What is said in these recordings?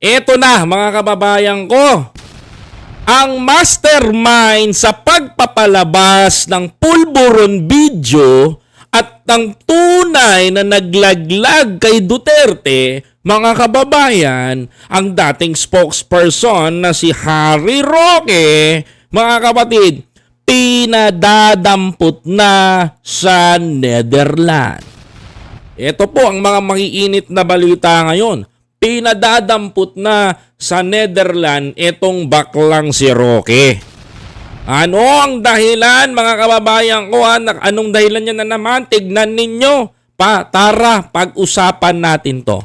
Eto na mga kababayan ko. Ang mastermind sa pagpapalabas ng pulburon video at ang tunay na naglaglag kay Duterte, mga kababayan, ang dating spokesperson na si Harry Roque, mga kapatid, pinadadampot na sa Netherlands. Ito po ang mga makiinit na balita ngayon. Pinadadampot na sa Netherlands itong baklang si Roque. Ano ang dahilan mga kababayan ko? Ha? Na- Anong dahilan niya na naman? Tignan ninyo. Pa, tara, pag-usapan natin to.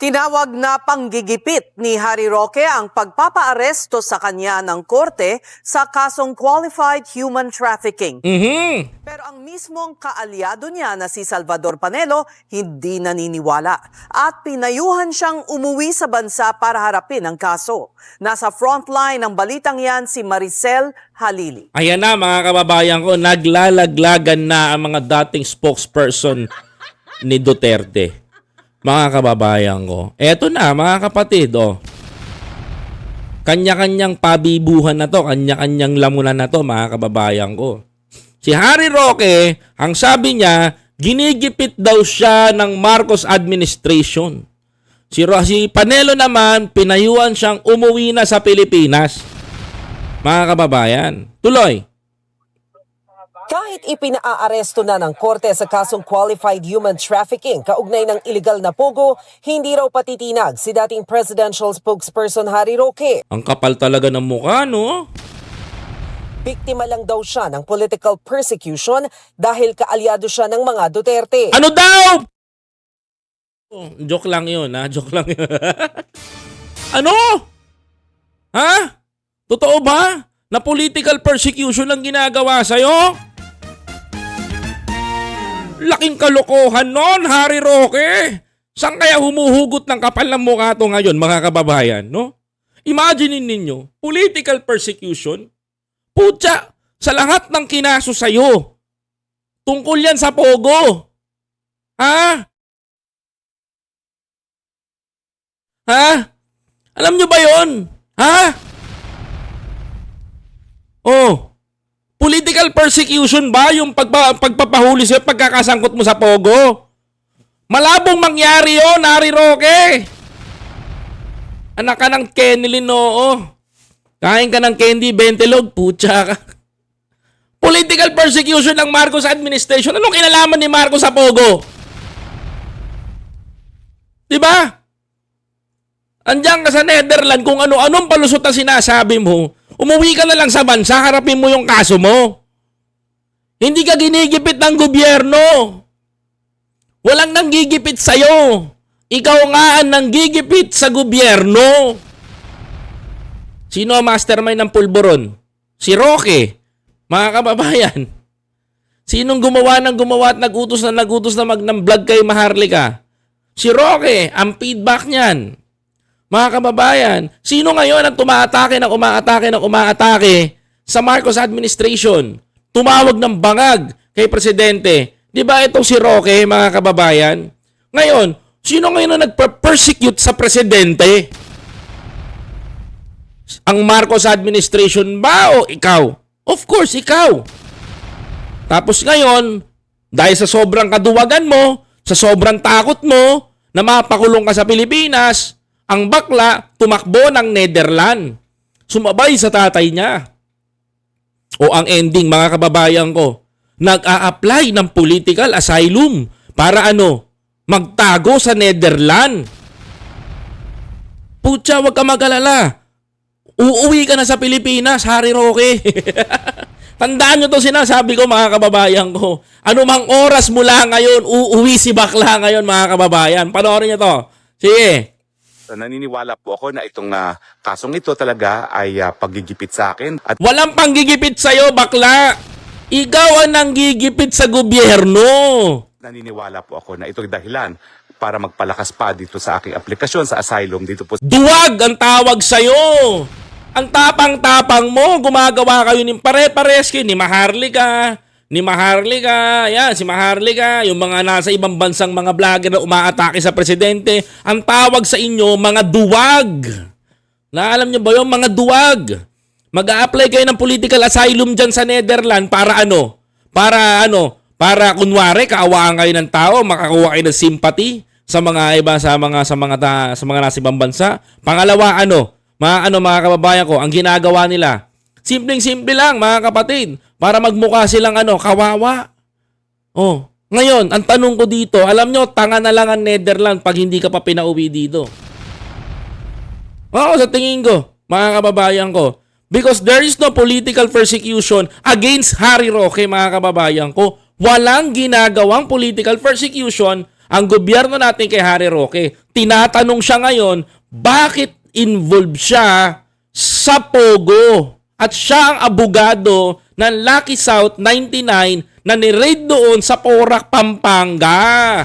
Tinawag na panggigipit ni Harry Roque ang pagpapaaresto sa kanya ng korte sa kasong qualified human trafficking. Mhm. Pero ang mismong kaalyado niya na si Salvador Panelo hindi naniniwala at pinayuhan siyang umuwi sa bansa para harapin ang kaso. Nasa frontline ng balitang yan si Maricel Halili. Ayan na mga kababayan ko, naglalaglagan na ang mga dating spokesperson ni Duterte. Mga kababayan ko. Eto na mga kapatid, oh. Kanya-kanyang pabibuhan na to, kanya-kanyang lamunan na to mga kababayan ko. Si Harry Roque, ang sabi niya, ginigipit daw siya ng Marcos administration. Si, Ro- si Panelo naman, pinayuan siyang umuwi na sa Pilipinas. Mga kababayan, tuloy. Kahit ipinaaresto na ng korte sa kasong qualified human trafficking kaugnay ng illegal na pogo, hindi raw patitinag si dating presidential spokesperson Harry Roque. Ang kapal talaga ng mukha, no? Biktima lang daw siya ng political persecution dahil kaalyado siya ng mga Duterte. Ano daw? Oh, joke lang yun, ha? Joke lang yun. ano? Ha? Totoo ba? Na political persecution lang ginagawa sa'yo? Laking kalokohan nun, Harry Roque. Saan kaya humuhugot ng kapal ng mukha to ngayon, mga kababayan, no? Imagine ninyo, political persecution. Putya, sa lahat ng kinaso sa'yo, tungkol yan sa Pogo. Ha? Ha? Alam nyo ba yon? Ha? Oh. Political persecution ba yung pagpa, pagpapahuli sa'yo pagkakasangkot mo sa Pogo? Malabong mangyari yon, Nari Roque. Anak ka ng Kenilin, oo. Kain ka ng candy, bentelog, putya ka. Political persecution ng Marcos administration. Anong kinalaman ni Marcos sa Pogo? Di ba? Andiyan ka sa Netherlands kung ano-anong palusot na sinasabi mo, umuwi ka na lang sa bansa, harapin mo yung kaso mo. Hindi ka ginigipit ng gobyerno. Walang nanggigipit sa'yo. Ikaw nga ang nanggigipit sa gobyerno. Sino ang mastermind ng pulburon? Si Roque. Mga kababayan. Sinong gumawa ng gumawa at nagutos na nagutos na mag ng vlog kay Maharlika? Si Roque. Ang feedback niyan. Mga kababayan, sino ngayon ang tumaatake ng umaatake ng umaatake sa Marcos administration? Tumawag ng bangag kay Presidente. Di ba itong si Roque, mga kababayan? Ngayon, sino ngayon ang nagpa-persecute sa Presidente? Ang Marcos administration ba o ikaw? Of course, ikaw. Tapos ngayon, dahil sa sobrang kaduwagan mo, sa sobrang takot mo, na mapakulong ka sa Pilipinas, ang bakla tumakbo ng Netherlands. Sumabay sa tatay niya. O ang ending, mga kababayan ko, nag-a-apply ng political asylum para ano, magtago sa Netherlands. Putya, wag ka mag-alala. Uuwi ka na sa Pilipinas, Harry Roque. Tandaan nyo to sinasabi ko mga kababayan ko. Ano mang oras mula ngayon, uuwi si bakla ngayon mga kababayan. Panoorin nyo to. Sige. So, naniniwala po ako na itong ah, kasong ito talaga ay ah, paggigipit sa akin at Walang panggigipit sa'yo, bakla. Ikaw ang nanggigipit sa gobyerno. naniniwala po ako na ito'y dahilan para magpalakas pa dito sa aking aplikasyon sa asylum dito po Duwag ang tawag sa'yo. Ang tapang-tapang mo, gumagawa kayo ni pare-pares kayo ni Maharlika, ni Maharlika, yan, si Maharlika, yung mga nasa ibang bansang mga vlogger na umaatake sa presidente, ang tawag sa inyo, mga duwag. Na alam nyo ba yung mga duwag? mag apply kayo ng political asylum dyan sa Netherlands para ano? Para ano? Para kunwari kaawaan kayo ng tao, makakuha kayo ng sympathy sa mga iba sa mga sa mga sa mga nasa ibang bansa. Pangalawa ano? Mga ano mga kababayan ko, ang ginagawa nila. Simpleng simple lang mga kapatid, para magmukha silang ano, kawawa. Oh, ngayon, ang tanong ko dito, alam nyo, tanga na lang ang Netherlands pag hindi ka pa pinauwi dito. Oo, sa tingin ko, mga kababayan ko. Because there is no political persecution against Harry Roque, mga kababayan ko. Walang ginagawang political persecution ang gobyerno natin kay Harry Roque. Tinatanong siya ngayon, bakit involved siya sa Pogo? At siya ang abogado ng Lucky South 99 na ni-raid doon sa Porac, Pampanga.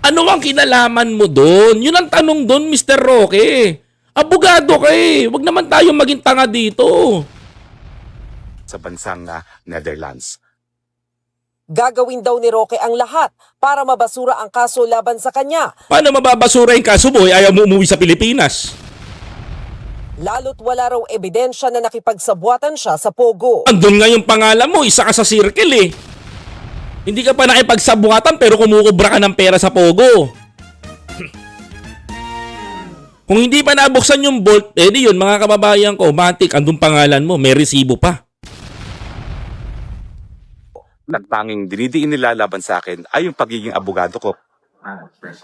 Ano ang kinalaman mo doon? Yun ang tanong doon, Mr. Roque. Abogado ka eh. Huwag naman tayo maging tanga dito. sa bansang ah, Netherlands. Gagawin daw ni Roque ang lahat para mabasura ang kaso laban sa kanya, Paano mababasura yung kaso mo? eh, Ayaw mo umuwi sa Pilipinas. Lalo't wala raw ebidensya na nakipagsabuatan siya sa Pogo. Andun nga yung pangalan mo, isa ka sa circle eh. Hindi ka pa nakipagsabuhatan pero kumukubra ka ng pera sa Pogo. Kung hindi pa nabuksan yung bolt, eh di yun mga kababayan ko, matik, andun pangalan mo, may resibo pa. Nagtanging dinidiin nila laban sa akin ay yung pagiging abogado ko.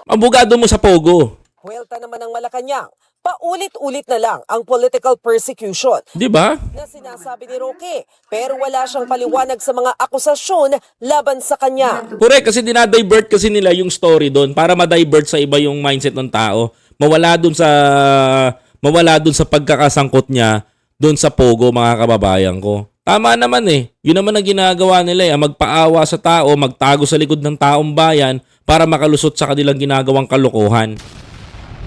Abogado mo sa Pogo. Huwelta naman ng Malacanang, paulit-ulit na lang ang political persecution Di ba? na sinasabi ni Roque pero wala siyang paliwanag sa mga akusasyon laban sa kanya. Correct, kasi dinadivert kasi nila yung story doon para ma-divert sa iba yung mindset ng tao. Mawala doon sa mawala doon sa pagkakasangkot niya doon sa Pogo mga kababayan ko. Tama naman eh. Yun naman ang ginagawa nila eh. Magpaawa sa tao, magtago sa likod ng taong bayan para makalusot sa kanilang ginagawang kalokohan.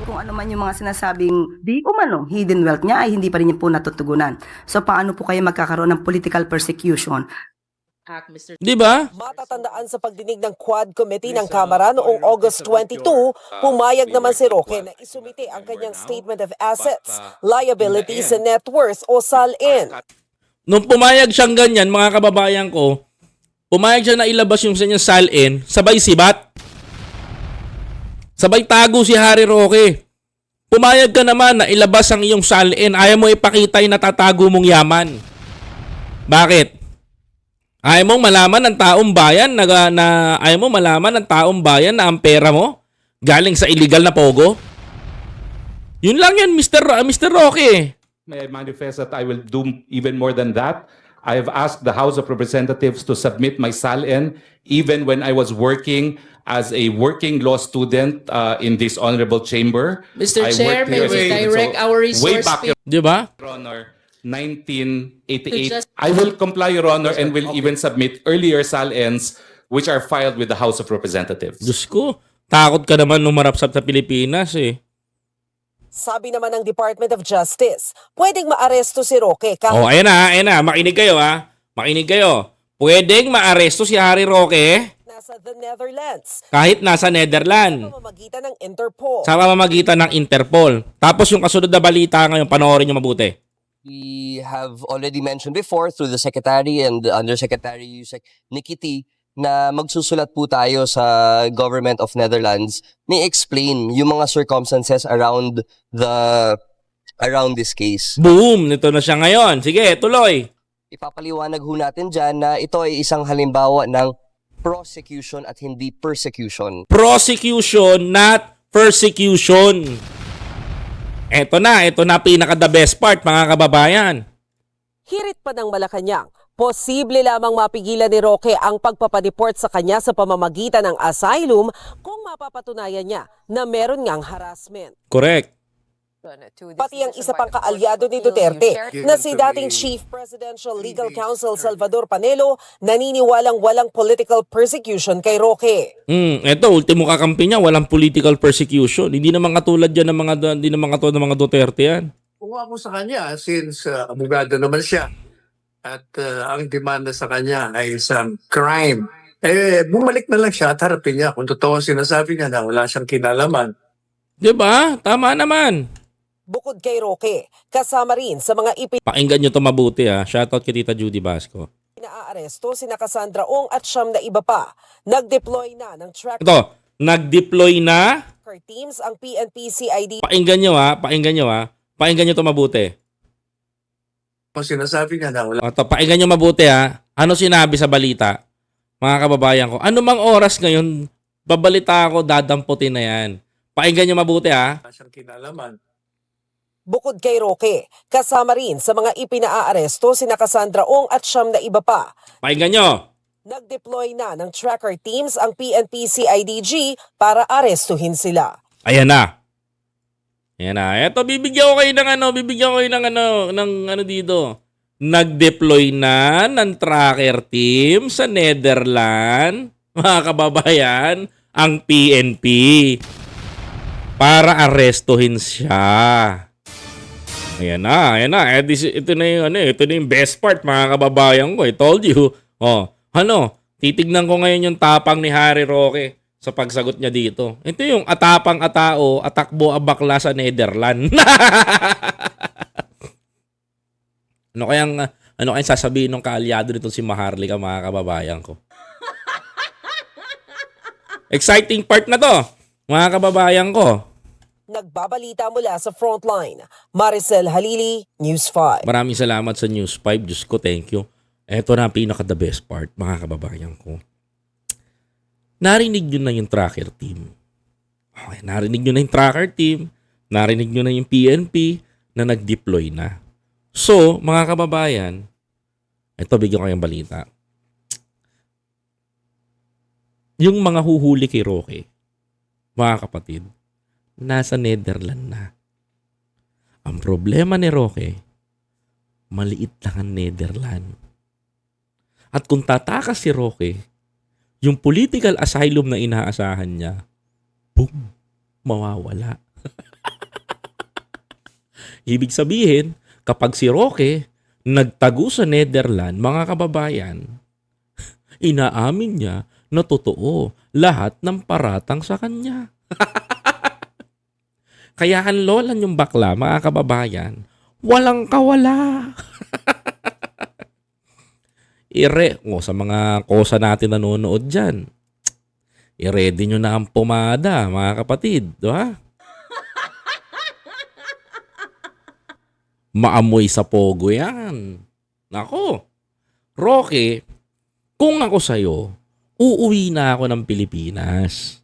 Kung ano man yung mga sinasabing di umano hidden wealth niya ay hindi pa rin niya po natutugunan. So paano po kayo magkakaroon ng political persecution? Di ba? Matatandaan sa pagdinig ng Quad Committee ng Kamara noong August 22, pumayag naman si Roque na isumite ang kanyang Statement of Assets, Liabilities and Net Worth o SALN. Nung pumayag siyang ganyan, mga kababayan ko, pumayag siya na ilabas yung sa kanyang salin, sabay sibat. Sabay tago si Harry Roque. Pumayag ka naman na ilabas ang iyong salin, ayaw mo ipakita yung natatago mong yaman. Bakit? Ayaw mong malaman ng taong bayan na, na ayaw mo malaman ng taong bayan na ang pera mo galing sa illegal na pogo? Yun lang yan, Mr. Mr. Roque. May manifest that I will do even more than that. I have asked the House of Representatives to submit my SALN even when I was working as a working law student uh, in this honorable chamber. Mr. I Chair, may we direct our Way resource back, fee- Your Di ba? Honor, 1988. just- I will comply, Your Honor, and will even submit earlier SALNs which are filed with the House of Representatives. Diyos ko, takot ka naman nung marapsap sa Pilipinas eh. Sabi naman ng Department of Justice, pwedeng maaresto si Roque kahit Oh, ayan na, ayan na. Makinig kayo ha. Makinig kayo. Pwedeng maaresto si Harry Roque nasa the Netherlands kahit nasa Netherlands sa pamamagitan ng Interpol. sa pamamagitan ng Interpol. Tapos yung kasunod na balita ngayon, panoorin nyo mabuti. we have already mentioned before through the Secretary and the Undersecretary Yusek Nikiti na magsusulat po tayo sa Government of Netherlands may explain yung mga circumstances around the around this case. Boom! Nito na siya ngayon. Sige, tuloy. Ipapaliwanag ho natin dyan na ito ay isang halimbawa ng prosecution at hindi persecution. Prosecution, not persecution. Eto na, eto na pinaka the best part mga kababayan. Hirit pa ng Malacanang, posible lamang mapigilan ni Roque ang pagpapadeport sa kanya sa pamamagitan ng asylum kung mapapatunayan niya na meron ngang harassment. Correct. Pati ang isa pang kaalyado ni Duterte na si dating Chief Presidential Legal Counsel Salvador Panelo naniniwalang walang political persecution kay Roque. Hmm, eto ultimo kakampi niya, walang political persecution. Hindi naman katulad yan ng mga hindi naman katulad ng mga Duterte yan. Kung ako sa kanya, since uh, abogado naman siya, at uh, ang demanda sa kanya ay isang crime. Eh, bumalik na lang siya at harapin niya kung totoo ang sinasabi niya na wala siyang kinalaman. 'Di ba? Tama naman. Bukod kay Roque, kasama rin sa mga Pakinggan nyo to mabuti ha. Shoutout kay Tita Judy Basco. ipinaaresto sina Cassandra Ong at siyam na iba pa. Nag-deploy na ng tracker Ito, nag-deploy na. teams ang PNP CID Pakinggan nyo ha. Pakinggan nyo ha. Pakinggan nyo to mabuti. Kung sinasabi niya na wala O, to, pakinggan nyo mabuti ha. Ano sinabi sa balita? Mga kababayan ko. Ano mang oras ngayon, babalita ako, dadamputin na yan. Pakinggan nyo mabuti ha. siyang kinalaman. Bukod kay Roque, kasama rin sa mga ipinaaresto sina Cassandra Ong at siyam na iba pa. Pakinggan nyo. Nag-deploy na ng tracker teams ang PNP CIDG para arestuhin sila. Ayan na. Ayan na. Eto, bibigyan ko kayo ng ano, bibigyan ko kayo ng ano, ng ano dito. Nag-deploy na ng tracker team sa Netherlands, mga kababayan, ang PNP para arestuhin siya. Ayan na, ayan na. Eh, this, ito na yung ano, ito na yung best part, mga kababayan ko. I told you. Oh, ano, titignan ko ngayon yung tapang ni Harry Roque sa pagsagot niya dito. Ito yung atapang atao, atakbo abakla sa Netherlands. ano kayang ano kayang sasabihin ng kaalyado nito si Maharlika mga kababayan ko? Exciting part na to, mga kababayan ko. Nagbabalita mula sa frontline, Maricel Halili, News 5. Maraming salamat sa News 5. Diyos ko, thank you. Ito na ang pinaka the best part, mga kababayan ko. Narinig nyo na yung tracker team. Okay, narinig nyo na yung tracker team. Narinig nyo na yung PNP na nag-deploy na. So, mga kababayan, ito bigyan ko yung balita. Yung mga huhuli kay Roque, mga kapatid, nasa Netherlands na. Ang problema ni Roque, maliit lang ang Netherlands. At kung tatakas si Roque, yung political asylum na inaasahan niya, boom, mawawala. Ibig sabihin, kapag si Roque nagtago sa Netherlands, mga kababayan, inaamin niya na totoo lahat ng paratang sa kanya. Kaya ang lola yung bakla, mga kababayan, walang kawala. Ire, o sa mga kosa natin nanonood dyan, i-ready nyo na ang pumada, mga kapatid. Di ba? Maamoy sa pogo yan. Nako. Rocky, kung ako sa'yo, uuwi na ako ng Pilipinas.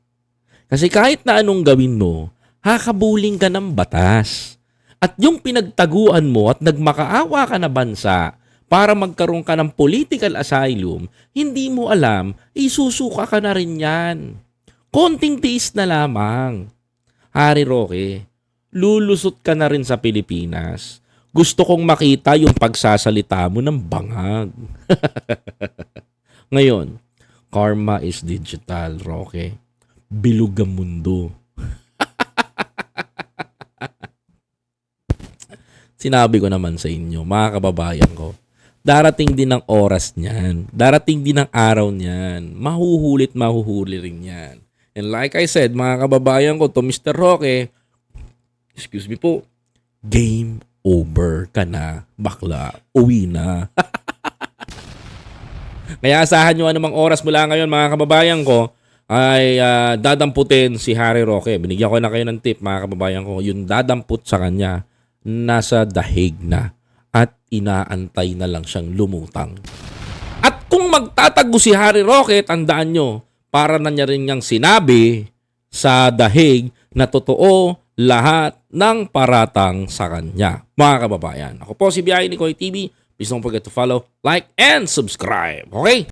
Kasi kahit na anong gawin mo, hakabuling ka ng batas. At yung pinagtaguan mo at nagmakaawa ka na bansa para magkaroon ka ng political asylum, hindi mo alam, isusuka ka na rin yan. Konting tiis na lamang. Hari Roque, lulusot ka na rin sa Pilipinas. Gusto kong makita yung pagsasalita mo ng bangag. Ngayon, karma is digital, Roque. Bilog ang mundo. Sinabi ko naman sa inyo, mga kababayan ko, darating din ang oras niyan. Darating din ang araw niyan. Mahuhulit, mahuhuli rin yan. And like I said, mga kababayan ko, to Mr. Roque, excuse me po, game over ka na, bakla. Uwi na. Kaya asahan nyo anumang oras mula ngayon, mga kababayan ko, ay ah, dadamputin si Harry Roque. Binigyan ko na kayo ng tip, mga kababayan ko. Yung dadamput sa kanya, nasa dahig na inaantay na lang siyang lumutang. At kung magtatago si Harry Roque, tandaan nyo, para na niya rin niyang sinabi sa dahig na totoo lahat ng paratang sa kanya. Mga kababayan, ako po si Biyahe ni Koy TV. Please don't forget to follow, like, and subscribe. Okay?